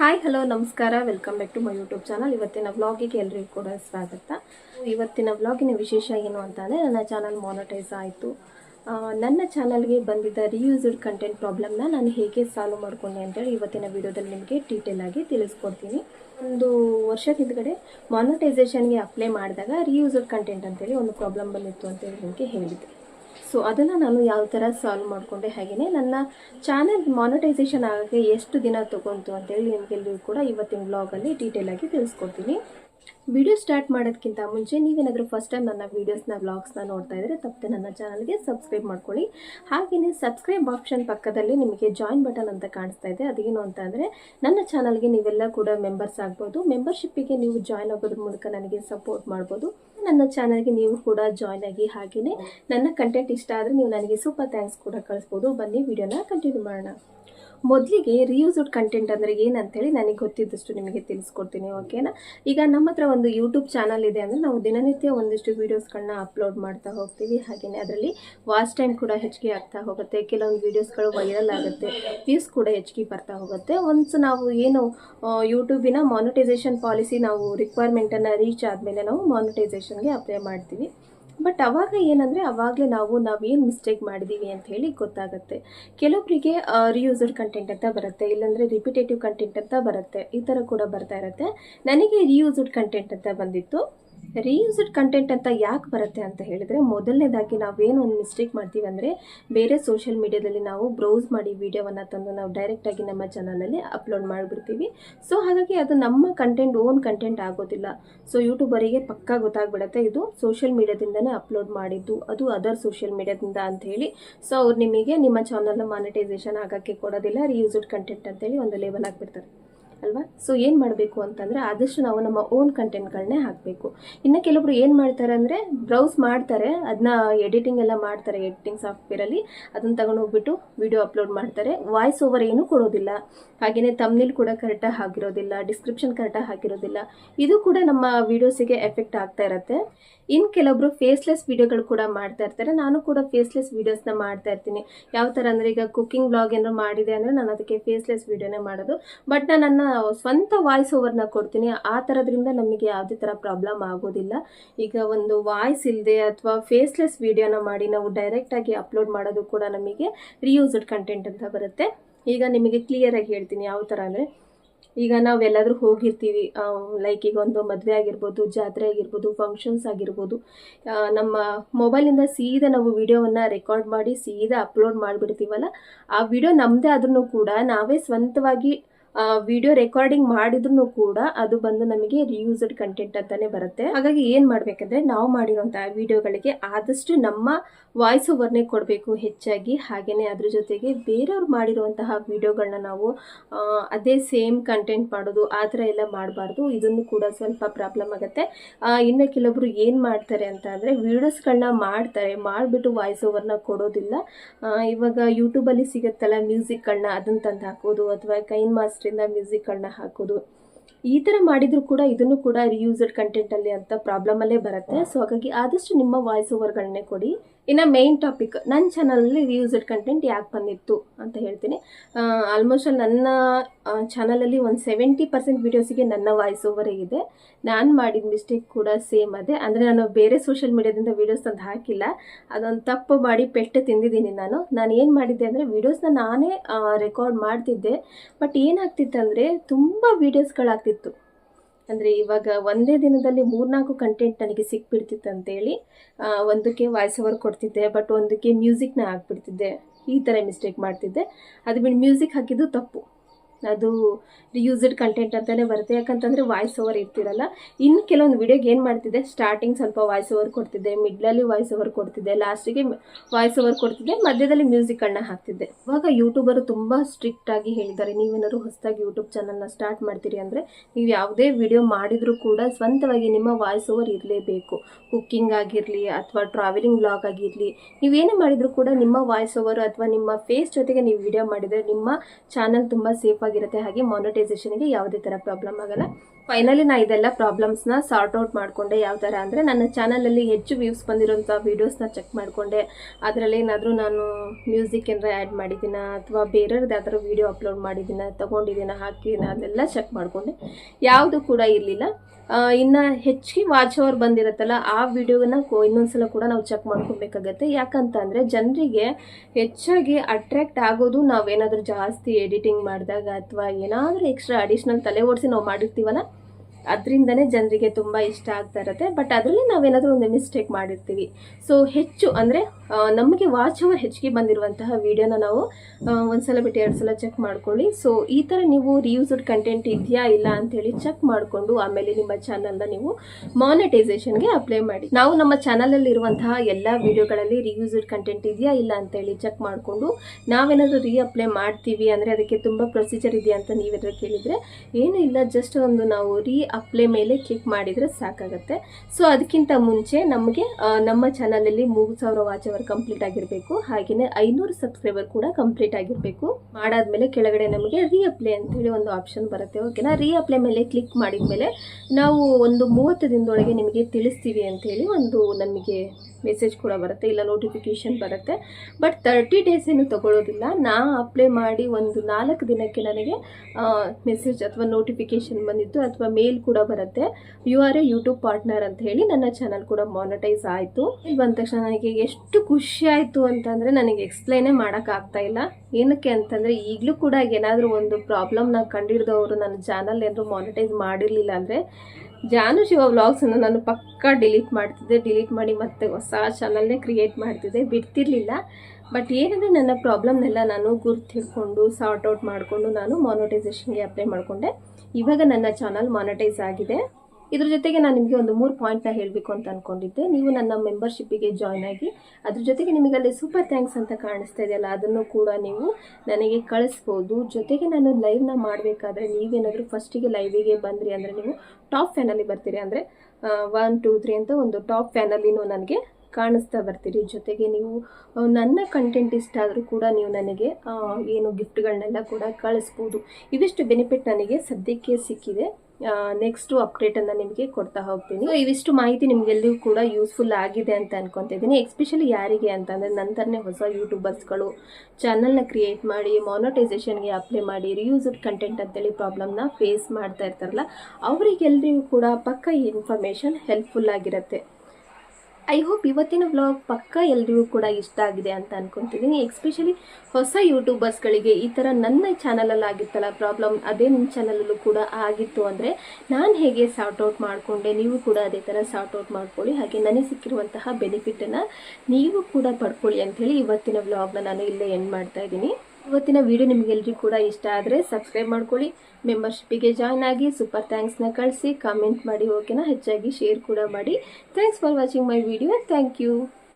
Hi hello ನಮಸ್ಕಾರ. Welcome back to my YouTube channel ಇವತ್ತಿನ ವ್ಲಾಗಿಗೆ ಎಲ್ರಿಗೂ ಕೂಡ ಸ್ವಾಗತ. ಇವತ್ತಿನ ವ್ಲಾಗಿನ ವಿಶೇಷ ಏನು ಅಂತಂದರೆ ನನ್ನ ಚಾನಲ್ ಮಾನಿಟೈಸ್ ಆಯಿತು. ನನ್ನ ಚಾನಲ್ಗೆ ಬಂದಿದ್ದ ರಿಯೂಸ್ಡ್ ಕಂಟೆಂಟ್ ಪ್ರಾಬ್ಲಮ್ನ ನಾನು ಹೇಗೆ ಸಾಲ್ವ್ ಮಾಡ್ಕೊಂಡೆ ಅಂತೇಳಿ ಇವತ್ತಿನ ವಿಡಿಯೋದಲ್ಲಿ ನಿಮಗೆ ಡೀಟೇಲ್ ಆಗಿ ತಿಳಿಸ್ಕೊಡ್ತೀನಿ. ಒಂದು ವರ್ಷದ ಹಿಂದ್ಗಡೆ ಮಾನಿಟೈಸೇಷನ್ಗೆ ಅಪ್ಲೈ ಮಾಡಿದಾಗ ರಿಯೂಸ್ಡ್ ಕಂಟೆಂಟ್ ಅಂತೇಳಿ ಒಂದು ಪ್ರಾಬ್ಲಮ್ ಬಂದಿತ್ತು ಅಂತೇಳಿ ನಿಮಗೆ ಹೇಳಿದ್ದೆ ಸೊ ಅದನ್ನು ನಾನು ಯಾವ ಥರ ಸಾಲ್ವ್ ಮಾಡಿಕೊಂಡೆ ಹಾಗೆಯೇ ನನ್ನ ಚಾನಲ್ ಮಾನಿಟೈಸೇಷನ್ ಆಗೋಕ್ಕೆ ಎಷ್ಟು ದಿನ ತೊಗೊಂತು ಅಂತೇಳಿ ನಿಮಗೆಲ್ಲರಿಗೂ ಕೂಡ ಇವತ್ತಿನ ಬ್ಲಾಗಲ್ಲಿ ಡೀಟೇಲಾಗಿ ತಿಳಿಸ್ಕೊಡ್ತೀನಿ. ವಿಡಿಯೋ ಸ್ಟಾರ್ಟ್ ಮಾಡೋದಕ್ಕಿಂತ ಮುಂಚೆ ನೀವೇನಾದರೂ ಫಸ್ಟ್ ಟೈಮ್ ನನ್ನ ವೀಡಿಯೋಸ್ನ ವ್ಲಾಗ್ಸ್ನ ನೋಡ್ತಾ ಇದ್ದರೆ ತಪ್ಪದೆ ನನ್ನ ಚಾನಲ್ಗೆ ಸಬ್ಸ್ಕ್ರೈಬ್ ಮಾಡ್ಕೊಳ್ಳಿ. ಹಾಗೆಯೇ ಸಬ್ಸ್ಕ್ರೈಬ್ ಆಪ್ಷನ್ ಪಕ್ಕದಲ್ಲಿ ನಿಮಗೆ ಜಾಯಿನ್ ಬಟನ್ ಅಂತ ಕಾಣಿಸ್ತಾ ಇದೆ. ಅದೇನು ಅಂತ ಅಂದರೆ ನನ್ನ ಚಾನಲ್ಗೆ ನೀವೆಲ್ಲ ಕೂಡ ಮೆಂಬರ್ಸ್ ಆಗ್ಬೋದು. ಮೆಂಬರ್ಶಿಪ್ಪಿಗೆ ನೀವು ಜಾಯ್ನ್ ಆಗೋದ್ರ ಮೂಲಕ ನನಗೆ ಸಪೋರ್ಟ್ ಮಾಡ್ಬೋದು. ನನ್ನ ಚಾನಲ್ಗೆ ನೀವು ಕೂಡ ಜಾಯ್ನ್ ಆಗಿ ಹಾಗೆಯೇ ನನ್ನ ಕಂಟೆಂಟ್ ಇಷ್ಟ ಆದರೆ ನೀವು ನನಗೆ ಸೂಪರ್ ಥ್ಯಾಂಕ್ಸ್ ಕೂಡ ಕಳಿಸ್ಬೋದು. ಬನ್ನಿ ವಿಡಿಯೋನ ಕಂಟಿನ್ಯೂ ಮಾಡೋಣ. ಮೊದಲಿಗೆ ರಿಯೂಸ್ಡ್ ಕಂಟೆಂಟ್ ಅಂದರೆ ಏನಂತೇಳಿ ನನಗೆ ಗೊತ್ತಿದ್ದಷ್ಟು ನಿಮಗೆ ತಿಳಿಸ್ಕೊಡ್ತೀನಿ ಓಕೆನಾ ಈಗ ನಮ್ಮ ಹತ್ರ ಒಂದು ಯೂಟ್ಯೂಬ್ ಚಾನಲ್ ಇದೆ ಅಂದರೆ ನಾವು ದಿನನಿತ್ಯ ಒಂದಿಷ್ಟು ವೀಡಿಯೋಸ್ಗಳನ್ನ ಅಪ್ಲೋಡ್ ಮಾಡ್ತಾ ಹೋಗ್ತೀವಿ ಹಾಗೆಯೇ ಅದರಲ್ಲಿ ವಾಚ್ ಟೈಮ್ ಕೂಡ ಹೆಚ್ಚಿಗೆ ಆಗ್ತಾ ಹೋಗುತ್ತೆ, ಕೆಲವೊಂದು ವೀಡಿಯೋಸ್ಗಳು ವೈರಲ್ ಆಗುತ್ತೆ ವ್ಯೂಸ್ ಕೂಡ ಹೆಚ್ಚಿಗೆ ಬರ್ತಾ ಹೋಗುತ್ತೆ. ಒನ್ಸ್ ನಾವು ಏನು ಯೂಟ್ಯೂಬಿನ ಮಾನಿಟೈಸೇಷನ್ ಪಾಲಿಸಿ ನಾವು ರಿಕ್ವೈರ್ಮೆಂಟನ್ನು ರೀಚ್ ಆದಮೇಲೆ ನಾವು ಮಾನಿಟೈಸೇಷನ್ಗೆ ಅಪ್ಲೈ ಮಾಡ್ತೀವಿ. ಬಟ್ ಅವಾಗ ಏನಂದರೆ ಅವಾಗಲೇ ನಾವು, ನಾವೇನು ಮಿಸ್ಟೇಕ್ ಮಾಡಿದ್ದೀವಿ ಅಂತ ಹೇಳಿ ಗೊತ್ತಾಗುತ್ತೆ. ಕೆಲವೊಬ್ಬರಿಗೆ ರಿಯೂಸ್ಡ್ ಕಂಟೆಂಟ್ ಅಂತ ಬರುತ್ತೆ, ಇಲ್ಲಾಂದರೆ ರಿಪಿಟೇಟಿವ್ ಕಂಟೆಂಟ್ ಅಂತ ಬರುತ್ತೆ, ಈ ಥರ ಕೂಡ ಬರ್ತಾ ಇರುತ್ತೆ. ನನಗೆ ರಿಯೂಸಡ್ ಕಂಟೆಂಟ್ ಅಂತ ಬಂದಿತ್ತು. ರೀಯೂಸ್ಡ್ ಕಂಟೆಂಟ್ ಅಂತ ಯಾಕೆ ಬರುತ್ತೆ ಅಂತ ಹೇಳಿದರೆ, ಮೊದಲನೇದಾಗಿ ನಾವೇನು ಒಂದು ಮಿಸ್ಟೇಕ್ ಮಾಡ್ತೀವಿ ಅಂದರೆ, ಬೇರೆ ಸೋಷಿಯಲ್ ಮೀಡಿಯಾದಲ್ಲಿ ನಾವು ಬ್ರೌಸ್ ಮಾಡಿ ವೀಡಿಯೋವನ್ನು ತಂದು ನಾವು ಡೈರೆಕ್ಟಾಗಿ ನಮ್ಮ ಚಾನಲಲ್ಲಿ ಅಪ್ಲೋಡ್ ಮಾಡಿಬಿಡ್ತೀವಿ. ಸೊ ಹಾಗಾಗಿ ಅದು ನಮ್ಮ ಕಂಟೆಂಟ್ ಓನ್ ಕಂಟೆಂಟ್ ಆಗೋದಿಲ್ಲ. ಸೊ ಯೂಟ್ಯೂಬರಿಗೆ ಪಕ್ಕಾ ಗೊತ್ತಾಗ್ಬಿಡುತ್ತೆ ಇದು ಸೋಷಿಯಲ್ ಮೀಡಿಯಾದಿಂದನೇ ಅಪ್ಲೋಡ್ ಮಾಡಿದ್ದು, ಅದು ಅದರ್ ಸೋಷಿಯಲ್ ಮೀಡಿಯಾದಿಂದ ಹೇಳಿ. ಸೊ ಅವ್ರು ನಿಮಗೆ ನಿಮ್ಮ ಚಾನಲ್ನ ಮಾನಿಟೈಸೇಷನ್ ಆಗೋಕ್ಕೆ ಕೊಡೋದಿಲ್ಲ ರೀಯೂಸ್ಡ್ ಕಂಟೆಂಟ್ ಅಂತೇಳಿ ಒಂದು ಲೇಬಲ್ ಹಾಕ್ಬಿಡ್ತಾರೆ. ಅಲ್ವಾ? ಸೊ ಏನು ಮಾಡಬೇಕು ಅಂತಂದರೆ ಆದಷ್ಟು ನಾವು ನಮ್ಮ ಓನ್ ಕಂಟೆಂಟ್ಗಳನ್ನೇ ಹಾಕಬೇಕು. ಇನ್ನು ಕೆಲವೊಬ್ರು ಏನು ಮಾಡ್ತಾರೆ ಅಂದರೆ ಬ್ರೌಸ್ ಮಾಡ್ತಾರೆ ಅದನ್ನ ಎಡಿಟಿಂಗ್ ಎಲ್ಲ ಮಾಡ್ತಾರೆ ಎಡಿಟಿಂಗ್ ಸಾಫ್ಟ್ವೇರಲ್ಲಿ ಅದನ್ನು ತಗೊಂಡು ಹೋಗ್ಬಿಟ್ಟು ವಿಡಿಯೋ ಅಪ್ಲೋಡ್ ಮಾಡ್ತಾರೆ. ವಾಯ್ಸ್ ಓವರ್ ಏನೂ ಕೊಡೋದಿಲ್ಲ. ಹಾಗೆಯೇ ತಮ್ನಿಲ್ ಕೂಡ ಕರೆಕ್ಟಾಗಿ ಹಾಕಿರೋದಿಲ್ಲ ಡಿಸ್ಕ್ರಿಪ್ಷನ್ ಕರೆಕ್ಟಾಗಿ ಹಾಕಿರೋದಿಲ್ಲ. ಇದು ಕೂಡ ನಮ್ಮ ವೀಡಿಯೋಸಿಗೆ ಎಫೆಕ್ಟ್ ಆಗ್ತಾ ಇರುತ್ತೆ. ಇನ್ನು ಕೆಲವೊಬ್ರು ಫೇಸ್ಲೆಸ್ ವೀಡಿಯೋಗಳು ಕೂಡ ಮಾಡ್ತಾ ಇರ್ತಾರೆ. ನಾನು ಕೂಡ ಫೇಸ್ಲೆಸ್ ವೀಡಿಯೋಸ್ನ ಮಾಡ್ತಾ ಇರ್ತೀನಿ. ಯಾವ ಥರ ಅಂದರೆ ಈಗ ಕುಕಿಂಗ್ ಬ್ಲಾಗ್ ಏನಾದ್ರು ಮಾಡಿದೆ ಅಂದರೆ ನಾನು ಅದಕ್ಕೆ ಫೇಸ್ಲೆಸ್ ವೀಡಿಯೋನೇ ಮಾಡೋದು. ಬಟ್ ನಾನು ನನ್ನ ಸ್ವಂತ ವಾಯ್ಸ್ ಓವರ್ನ ಕೊಡ್ತೀನಿ. ಆ ಥರದ್ರಿಂದ ನಮಗೆ ಯಾವುದೇ ಥರ ಪ್ರಾಬ್ಲಮ್ ಆಗೋದಿಲ್ಲ. ಈಗ ಒಂದು ವಾಯ್ಸ್ ಇಲ್ಲದೆ ಅಥವಾ ಫೇಸ್ಲೆಸ್ ವಿಡಿಯೋನ ಮಾಡಿ ನಾವು ಡೈರೆಕ್ಟಾಗಿ ಅಪ್ಲೋಡ್ ಮಾಡೋದು ಕೂಡ ನಮಗೆ ರಿಯೂಸ್ಡ್ ಕಂಟೆಂಟ್ ಅಂತ ಬರುತ್ತೆ. ಈಗ ನಿಮಗೆ ಕ್ಲಿಯರಾಗಿ ಹೇಳ್ತೀನಿ ಯಾವ ಥರ ಅಂದರೆ, ಈಗ ನಾವು ಎಲ್ಲಾದರೂ ಹೋಗಿರ್ತೀವಿ. ಲೈಕ್ ಈಗ ಒಂದು ಮದುವೆ ಆಗಿರ್ಬೋದು, ಜಾತ್ರೆ ಆಗಿರ್ಬೋದು ಫಂಕ್ಷನ್ಸ್ ಆಗಿರ್ಬೋದು. ನಮ್ಮ ಮೊಬೈಲಿಂದ ಸೀದಾ ನಾವು ವಿಡಿಯೋವನ್ನು ರೆಕಾರ್ಡ್ ಮಾಡಿ ಸೀದಾ ಅಪ್ಲೋಡ್ ಮಾಡಿಬಿಡ್ತೀವಲ್ಲ, ಆ ವಿಡಿಯೋ ನಮ್ಮದೇ ಆದ್ರೂ ಕೂಡ ನಾವೇ ಸ್ವಂತವಾಗಿ ವಿಡಿಯೋ ರೆಕಾರ್ಡಿಂಗ್ ಮಾಡಿದ್ರು ಕೂಡ ಅದು ಬಂದು ನಮಗೆ ರಿಯೂಸ್ಡ್ ಕಂಟೆಂಟ್ ಅಂತಾನೆ ಬರುತ್ತೆ. ಹಾಗಾಗಿ ಏನು ಮಾಡಬೇಕಂದ್ರೆ ನಾವು ಮಾಡಿರುವಂತಹ ವಿಡಿಯೋಗಳಿಗೆ ಆದಷ್ಟು ನಮ್ಮ ವಾಯ್ಸ್ ಓವರ್ನೇ ಕೊಡಬೇಕು ಹೆಚ್ಚಾಗಿ. ಹಾಗೆಯೇ ಅದ್ರ ಜೊತೆಗೆ ಬೇರೆಯವ್ರು ಮಾಡಿರುವಂತಹ ವಿಡಿಯೋಗಳನ್ನ ನಾವು ಅದೇ ಸೇಮ್ ಕಂಟೆಂಟ್ ಮಾಡೋದು, ಆ ಥರ ಎಲ್ಲ ಮಾಡಬಾರ್ದು. ಇದನ್ನು ಕೂಡ ಸ್ವಲ್ಪ ಪ್ರಾಬ್ಲಮ್ ಆಗುತ್ತೆ. ಇನ್ನು ಕೆಲವೊಬ್ರು ಏನು ಮಾಡ್ತಾರೆ ಅಂತ ಅಂದರೆ ವೀಡಿಯೋಸ್ಗಳನ್ನ ಮಾಡ್ತಾರೆ. ಮಾಡಿಬಿಟ್ಟು ವಾಯ್ಸ್ ಓವರ್ನ ಕೊಡೋದಿಲ್ಲ. ಇವಾಗ ಯೂಟ್ಯೂಬಲ್ಲಿ ಸಿಗುತ್ತಲ್ಲ ಮ್ಯೂಸಿಕ್ಗಳನ್ನ ಅದನ್ನು ತಂದು ಹಾಕೋದು, ಅಥವಾ ಕೈನ್ ಮಾಸ್ಟ್ರಿಂದ ಮ್ಯೂಸಿಕ್ಗಳನ್ನ ಹಾಕೋದು. ಈ ಥರ ಮಾಡಿದರೂ ಕೂಡ ಇದನ್ನು ಕೂಡ ರಿಯೂಸಡ್ ಕಂಟೆಂಟಲ್ಲಿ ಅಂತ ಪ್ರಾಬ್ಲಮಲ್ಲೇ ಬರುತ್ತೆ. ಸೊ ಹಾಗಾಗಿ ಆದಷ್ಟು ನಿಮ್ಮ ವಾಯ್ಸ್ ಓವರ್ಗಳನ್ನೇ ಕೊಡಿ. ಇನ್ನು ಮೇಯ್ನ್ ಟಾಪಿಕ್ ನನ್ನ ಚಾನಲಲ್ಲಿ ರಿಯೂಸಡ್ ಕಂಟೆಂಟ್ ಯಾಕೆ ಬಂದಿತ್ತು ಅಂತ ಹೇಳ್ತೀನಿ. ಆಲ್ಮೋಸ್ಟ್ ನನ್ನ ಚಾನಲಲ್ಲಿ ಒಂದು ಸೆವೆಂಟಿ ಪರ್ಸೆಂಟ್ ವೀಡಿಯೋಸಿಗೆ ನನ್ನ ವಾಯ್ಸ್ ಓವರೇ ಇದೆ. ನಾನು ಮಾಡಿದ ಮಿಸ್ಟೇಕ್ ಕೂಡ ಸೇಮ್ ಅದೇ. ಅಂದರೆ ನಾನು ಬೇರೆ ಸೋಷಿಯಲ್ ಮೀಡಿಯಾದಿಂದ ವೀಡಿಯೋಸ್ ತಂದು ಹಾಕಿಲ್ಲ. ಅದೊಂದು ತಪ್ಪು ಮಾಡಿ ಪೆಟ್ಟು ತಿಂದಿದ್ದೀನಿ ನಾನು. ನಾನು ಏನು ಮಾಡಿದ್ದೆ ಅಂದರೆ ವೀಡಿಯೋಸ್ನ ನಾನೇ ರೆಕಾರ್ಡ್ ಮಾಡ್ತಿದ್ದೆ. ಬಟ್ ಏನಾಗ್ತಿತ್ತು ಅಂದರೆ ತುಂಬ ವೀಡಿಯೋಸ್ಗಳಾಗ್ತಿತ್ತು ಅಂದರೆ ಇವಾಗ ಒಂದೇ ದಿನದಲ್ಲಿ ಮೂರ್ನಾಲ್ಕು ಕಂಟೆಂಟ್ ನನಗೆ ಸಿಕ್ಬಿಡ್ತಿತ್ತು ಅಂತೇಳಿ ಒಂದಕ್ಕೆ ವಾಯ್ಸ್ ಓವರ್ ಕೊಡ್ತಿದ್ದೆ ಬಟ್ ಒಂದಕ್ಕೆ ಮ್ಯೂಸಿಕ್ನ ಹಾಕ್ಬಿಡ್ತಿದ್ದೆ ಈ ಥರ ಮಿಸ್ಟೇಕ್ ಮಾಡ್ತಿದ್ದೆ. ಅದು ಬಿಟ್ಟು ಮ್ಯೂಸಿಕ್ ಹಾಕಿದ್ದು ತಪ್ಪು. ಅದು ರಿಯೂಸ್ಡ್ ಕಂಟೆಂಟ್ ಅಂತಲೇ ಬರುತ್ತೆ. ಯಾಕಂತಂದರೆ ವಾಯ್ಸ್ ಓವರ್ ಇರ್ತಿರಲ್ಲ. ಇನ್ನು ಕೆಲವೊಂದು ವಿಡಿಯೋಗೆ ಏನು ಮಾಡ್ತಿದ್ದೆ? ಸ್ಟಾರ್ಟಿಂಗ್ ಸ್ವಲ್ಪ ವಾಯ್ಸ್ ಓವರ್ ಕೊಡ್ತಿದ್ದೆ. ಮಿಡ್ಲಲ್ಲಿ ವಾಯ್ಸ್ ಓವರ್ ಕೊಡ್ತಿದ್ದೆ. ಲಾಸ್ಟಿಗೆ ವಾಯ್ಸ್ ಓವರ್ ಕೊಡ್ತಿದ್ದೆ. ಮಧ್ಯದಲ್ಲಿ ಮ್ಯೂಸಿಕ್ಗಳನ್ನ ಹಾಕ್ತಿದ್ದೆ. ಇವಾಗ ಯೂಟ್ಯೂಬರು ತುಂಬ ಸ್ಟ್ರಿಕ್ಟ್ ಆಗಿ ಹೇಳಿದ್ದಾರೆ. ನೀವೇನಾದ್ರು ಹೊಸದಾಗಿ ಯೂಟ್ಯೂಬ್ ಚಾನಲ್ನ ಸ್ಟಾರ್ಟ್ ಮಾಡ್ತೀರಿ ಅಂದರೆ ನೀವು ಯಾವುದೇ ವಿಡಿಯೋ ಮಾಡಿದರೂ ಕೂಡ ಸ್ವಂತವಾಗಿ ನಿಮ್ಮ ವಾಯ್ಸ್ ಓವರ್ ಇರಲೇಬೇಕು. ಕುಕ್ಕಿಂಗ್ ಆಗಿರಲಿ ಅಥವಾ ಟ್ರಾವೆಲಿಂಗ್ ಬ್ಲಾಗ್ ಆಗಿರಲಿ. ನೀವೇನೇ ಮಾಡಿದರೂ ಕೂಡ ನಿಮ್ಮ ವಾಯ್ಸ್ ಓವರ್ ಅಥವಾ ನಿಮ್ಮ ಫೇಸ್ ಜೊತೆಗೆ ನೀವು ವಿಡಿಯೋ ಮಾಡಿದರೆ ನಿಮ್ಮ ಚಾನಲ್ ತುಂಬ ಸೇಫ್ ಆಗಿರುತ್ತೆ, ಹಾಗೆ ಮಾನಿಟೈಸೇಷನ್ಗೆ ಯಾವುದೇ ಥರ ಪ್ರಾಬ್ಲಮ್ ಆಗಲ್ಲ. ಫೈನಲಿ ನಾ ಇದೆಲ್ಲ ಪ್ರಾಬ್ಲಮ್ಸ್ನ ಸಾರ್ಟ್ ಔಟ್ ಮಾಡಿಕೊಂಡೆ ಯಾವ ಥರ ಅಂದರೆ, ನನ್ನ ಚಾನಲಲ್ಲಿ ಹೆಚ್ಚು ವ್ಯೂಸ್ ಬಂದಿರೋಂಥ ವೀಡಿಯೋಸ್ನ ಚೆಕ್ ಮಾಡಿಕೊಂಡೆ. ಅದರಲ್ಲಿ ಏನಾದರೂ ನಾನು ಮ್ಯೂಸಿಕ್ ಏನಾರ ಆ್ಯಡ್ ಮಾಡಿದ್ದೀನ, ಅಥವಾ ಬೇರೆಯವ್ರದ್ದು ಯಾವ್ದಾದ್ರು ವೀಡಿಯೋ ಅಪ್ಲೋಡ್ ಮಾಡಿದ್ದೀನ, ತೊಗೊಂಡಿದ್ದೀನ ಹಾಕಿನ ಅದೆಲ್ಲ ಚೆಕ್ ಮಾಡಿಕೊಂಡೆ. ಯಾವುದು ಕೂಡ ಇರಲಿಲ್ಲ. ಇನ್ನು ಹೆಚ್ಚಿಗೆ ವಾಚ್ ಅವರ್ ಬಂದಿರುತ್ತಲ್ಲ, ಆ ವಿಡಿಯೋನ ಇನ್ನೊಂದ್ಸಲ ಕೂಡ ನಾವು ಚೆಕ್ ಮಾಡ್ಕೊಬೇಕಾಗತ್ತೆ. ಯಾಕಂತ ಅಂದರೆ ಜನರಿಗೆ ಹೆಚ್ಚಾಗಿ ಅಟ್ರ್ಯಾಕ್ಟ್ ಆಗೋದು ನಾವೇನಾದರೂ ಜಾಸ್ತಿ ಎಡಿಟಿಂಗ್ ಮಾಡಿದಾಗ ಅಥವಾ ಏನಾದರೂ ಎಕ್ಸ್ಟ್ರಾ ಅಡಿಷ್ನಲ್ ತಲೆ ಓಡಿಸಿ ನಾವು ಮಾಡಿರ್ತೀವಲ್ಲ ಅದರಿಂದನೇ ಜನರಿಗೆ ತುಂಬ ಇಷ್ಟ ಆಗ್ತಾ ಇರುತ್ತೆ. ಬಟ್ ಅದರಲ್ಲಿ ನಾವೇನಾದರೂ ಒಂದು ಮಿಸ್ಟೇಕ್ ಮಾಡಿರ್ತೀವಿ. ಸೊ ಹೆಚ್ಚು ಅಂದರೆ ನಮಗೆ ವಾಚ್ ಅವರ್ ಹೆಚ್ಚಿಗೆ ಬಂದಿರುವಂತಹ ವಿಡಿಯೋನ ನಾವು ಒಂದು ಸಲ ಬಿಟ್ಟು ಎರಡು ಸಲ ಚೆಕ್ ಮಾಡ್ಕೊಳ್ಳಿ. ಸೊ ಈ ಥರ ನೀವು ರಿಯೂಸ್ಡ್ ಕಂಟೆಂಟ್ ಇದೆಯಾ ಇಲ್ಲ ಅಂತೇಳಿ ಚೆಕ್ ಮಾಡಿಕೊಂಡು ಆಮೇಲೆ ನಿಮ್ಮ ಚಾನಲ್ನ ನೀವು ಮಾನಿಟೈಸೇಷನ್ಗೆ ಅಪ್ಲೈ ಮಾಡಿ. ನಾವು ನಮ್ಮ ಚಾನಲಲ್ಲಿ ಇರುವಂತಹ ಎಲ್ಲ ವಿಡಿಯೋಗಳಲ್ಲಿ ರಿಯೂಸ್ಡ್ ಕಂಟೆಂಟ್ ಇದೆಯಾ ಇಲ್ಲ ಅಂತೇಳಿ ಚೆಕ್ ಮಾಡಿಕೊಂಡು ನಾವೇನಾದರೂ ರೀ ಅಪ್ಲೈ ಮಾಡ್ತೀವಿ ಅಂದರೆ ಅದಕ್ಕೆ ತುಂಬ ಪ್ರೊಸೀಜರ್ ಇದೆಯಾ ಅಂತ ನೀವೆಲ್ಲ ಕೇಳಿದರೆ, ಏನೂ ಇಲ್ಲ ಜಸ್ಟ್ ಒಂದು ನಾವು ರೀ ಅಪ್ಲೈ ಮೇಲೆ ಕ್ಲಿಕ್ ಮಾಡಿದರೆ ಸಾಕಾಗುತ್ತೆ. ಸೊ ಅದಕ್ಕಿಂತ ಮುಂಚೆ ನಮಗೆ ನಮ್ಮ ಚಾನಲಲ್ಲಿ ಮೂರು ಸಾವಿರ ವಾಚ್ ಅವರ್ ಕಂಪ್ಲೀಟ್ ಆಗಿರಬೇಕು. ಹಾಗೆಯೇ ಐನೂರು ಸಬ್ಸ್ಕ್ರೈಬರ್ ಕೂಡ ಕಂಪ್ಲೀಟ್ ಆಗಿರಬೇಕು. ಮಾಡಾದ್ಮೇಲೆ ಕೆಳಗಡೆ ನಮಗೆ ರೀ ಅಪ್ಲೈ ಅಂತೇಳಿ ಒಂದು ಆಪ್ಷನ್ ಬರುತ್ತೆ. ಓಕೆನಾ ರೀ ಅಪ್ಲೈ ಮೇಲೆ ಕ್ಲಿಕ್ ಮಾಡಿದ ಮೇಲೆ ನಾವು ಒಂದು ಮೂವತ್ತು ದಿನದೊಳಗೆ ನಿಮಗೆ ತಿಳಿಸ್ತೀವಿ ಅಂತೇಳಿ ಒಂದು ನಮಗೆ ಮೆಸೇಜ್ ಕೂಡ ಬರುತ್ತೆ. ಇಲ್ಲ ನೋಟಿಫಿಕೇಶನ್ ಬರುತ್ತೆ. ಬಟ್ ತರ್ಟಿ ಡೇಸ್ ಏನು ತಗೊಳ್ಳೋದಿಲ್ಲ ನಾ ಅಪ್ಲೈ ಮಾಡಿ ಒಂದು ನಾಲ್ಕು ದಿನಕ್ಕೆ ನನಗೆ ಮೆಸೇಜ್ ಅಥವಾ ನೋಟಿಫಿಕೇಶನ್ ಬಂದಿತ್ತು. ಅಥವಾ ಮೇಲ್ ಕೂಡ ಬರುತ್ತೆ. You are a YouTube partner ಅಂತ ಹೇಳಿ ನನ್ನ ಚಾನಲ್ ಕೂಡ ಮಾನಿಟೈಸ್ ಆಯಿತು. ಇಲ್ಲಿ ಬಂದ ತಕ್ಷಣ ನನಗೆ ಎಷ್ಟು ಖುಷಿ ಆಯಿತು ಅಂತಂದರೆ ನನಗೆ ಎಕ್ಸ್ಪ್ಲೈನೇ ಮಾಡೋಕ್ಕಾಗ್ತಾ ಇಲ್ಲ. ಏನಕ್ಕೆ ಅಂತಂದರೆ ಈಗಲೂ ಕೂಡ ಏನಾದರೂ ಒಂದು ಪ್ರಾಬ್ಲಮ್ನ ಕಂಡಿಡಿದವರು ನನ್ನ ಚಾನಲ್ ಏನಾದರೂ ಮಾನಿಟೈಸ್ ಮಾಡಿರಲಿಲ್ಲ ಅಂದರೆ ಜಾನು ಶಿವ ವ್ಲಾಗ್ಸನ್ನು ನಾನು ಪಕ್ಕಾ ಡಿಲೀಟ್ ಮಾಡ್ತಿದ್ದೆ ಡಿಲೀಟ್ ಮಾಡಿ ಮತ್ತೆ ಹೊಸ ಚಾನಲ್ನೇ ಕ್ರಿಯೇಟ್ ಮಾಡ್ತಿದ್ದೆ, ಬಿಡ್ತಿರ್ಲಿಲ್ಲ. ಬಟ್ ಏನಂದರೆ ನನ್ನ ಪ್ರಾಬ್ಲಮ್ನೆಲ್ಲ ನಾನು ಗುರ್ತು ಸಾರ್ಟ್ ಔಟ್ ಮಾಡಿಕೊಂಡು ನಾನು ಮಾನಿಟೈಸೇಷನ್ಗೆ ಅಪ್ಲೈ ಮಾಡಿಕೊಂಡೆ. ಇವಾಗ ನನ್ನ ಚಾನಲ್ ಮಾನಿಟೈಸ್ ಆಗಿದೆ. ಇದ್ರ ಜೊತೆಗೆ ನಾನು ನಿಮಗೆ ಒಂದು ಮೂರು ಪಾಯಿಂಟ್ನ ಹೇಳಬೇಕು ಅಂತ ಅಂದ್ಕೊಂಡಿದ್ದೆ ನೀವು ನನ್ನ ಮೆಂಬರ್ಶಿಪ್ಪಿಗೆ ಜಾಯ್ನ್ ಆಗಿ, ಅದ್ರ ಜೊತೆಗೆ ನಿಮಗೆ ಅಲ್ಲಿ ಸೂಪರ್ ಥ್ಯಾಂಕ್ಸ್ ಅಂತ ಕಾಣಿಸ್ತಾ ಇದೆಯಲ್ಲ, ಅದನ್ನು ಕೂಡ ನೀವು ನನಗೆ ಕಳಿಸ್ಬೋದು. ಜೊತೆಗೆ ನಾನು ಲೈವ್ನ ಮಾಡಬೇಕಾದ್ರೆ ನೀವೇನಾದರೂ ಫಸ್ಟಿಗೆ ಲೈವಿಗೆ ಬಂದ್ರಿ ಅಂದರೆ ನೀವು ಟಾಪ್ ಫ್ಯಾನಲ್ಲಿ ಬರ್ತೀರಿ ಅಂದರೆ ಒನ್ ಟೂ ತ್ರೀ ಅಂತ ಒಂದು ಟಾಪ್ ಫ್ಯಾನಲ್ಲಿನೂ ನನಗೆ ಕಾಣಿಸ್ತಾ ಬರ್ತೀರಿ. ಜೊತೆಗೆ ನೀವು ನನ್ನ ಕಂಟೆಂಟ್ ಇಷ್ಟ ಆದರೂ ಕೂಡ ನೀವು ನನಗೆ ಏನು ಗಿಫ್ಟ್ಗಳನ್ನೆಲ್ಲ ಕೂಡ ಕಳಿಸ್ಬೋದು. ಇವಿಷ್ಟು ಬೆನಿಫಿಟ್ ನನಗೆ ಸದ್ಯಕ್ಕೆ ಸಿಕ್ಕಿದೆ. ನೆಕ್ಸ್ಟು ಅಪ್ಡೇಟನ್ನು ನಿಮಗೆ ಕೊಡ್ತಾ ಹೋಗ್ತೀನಿ. ಇವಿಷ್ಟು ಮಾಹಿತಿ ನಿಮಗೆಲ್ಲರಿಗೂ ಕೂಡ ಯೂಸ್ಫುಲ್ ಆಗಿದೆ ಅಂತ ಅನ್ಕೊತಿದ್ದೀನಿ ಎಸ್ಪೆಷಲಿ ಯಾರಿಗೆ ಅಂತಂದರೆ ನಂತರನೇ ಹೊಸ ಯೂಟ್ಯೂಬರ್ಸ್ಗಳು ಚಾನಲ್ನ ಕ್ರಿಯೇಟ್ ಮಾಡಿ ಮಾನಿಟೈಸೇಷನ್ಗೆ ಅಪ್ಲೈ ಮಾಡಿ ರಿಯೂಸ್ಡ್ ಕಂಟೆಂಟ್ ಅಂತೇಳಿ ಪ್ರಾಬ್ಲಮ್ನ ಫೇಸ್ ಮಾಡ್ತಾ ಇರ್ತಾರಲ್ಲ ಅವರಿಗೆಲ್ಲರಿಗೂ ಕೂಡ ಪಕ್ಕ ಇನ್ಫಾರ್ಮೇಶನ್ ಹೆಲ್ಪ್ಫುಲ್ ಆಗಿರುತ್ತೆ. ಐ ಹೋಪ್ ಇವತ್ತಿನ ವ್ಲಾಗ್ ಪಕ್ಕ ಎಲ್ರಿಗೂ ಕೂಡ ಇಷ್ಟ ಆಗಿದೆ ಅಂತ ಅನ್ಕೊಂತಿದ್ದೀನಿ ಎಸ್ಪೆಷಲಿ ಹೊಸ ಯೂಟ್ಯೂಬರ್ಸ್ಗಳಿಗೆ ಈ ಥರ ನನ್ನ ಚಾನಲಲ್ಲಿ ಆಗಿತ್ತಲ್ಲ ಪ್ರಾಬ್ಲಮ್ ಅದೇ ನಿಮ್ಮ ಚಾನಲಲ್ಲೂ ಕೂಡ ಆಗಿತ್ತು ಅಂದರೆ ನಾನು ಹೇಗೆ ಸಾರ್ಟ್ ಔಟ್ ಮಾಡಿಕೊಂಡೆ, ನೀವು ಕೂಡ ಅದೇ ಥರ ಸಾರ್ಟ್ ಔಟ್ ಮಾಡ್ಕೊಳ್ಳಿ. ಹಾಗೆ ನನಗೆ ಸಿಕ್ಕಿರುವಂತಹ ಬೆನಿಫಿಟನ್ನು ನೀವು ಕೂಡ ಪಡ್ಕೊಳ್ಳಿ ಅಂಥೇಳಿ ಇವತ್ತಿನ ವ್ಲಾಗ್ನ ನಾನು ಇಲ್ಲೇ ಎಂಡ್ ಮಾಡ್ತಾ ಇದ್ದೀನಿ. ಇವತ್ತಿನ ವಿಡಿಯೋ ನಿಮಗೆಲ್ಲರಿಗೂ ಕೂಡ ಇಷ್ಟ ಆದರೆ ಸಬ್ಸ್ಕ್ರೈಬ್ ಮಾಡ್ಕೊಳ್ಳಿ. ಮೆಂಬರ್ಶಿಪ್ಪಿಗೆ ಜಾಯ್ನ್ ಆಗಿ ಸೂಪರ್ ಥ್ಯಾಂಕ್ಸ್ನ ಕಳಿಸಿ ಕಾಮೆಂಟ್ ಮಾಡಿ ಓಕೆನಾ ಹೆಚ್ಚಾಗಿ ಶೇರ್ ಕೂಡ ಮಾಡಿ. Thanks for watching my video thank you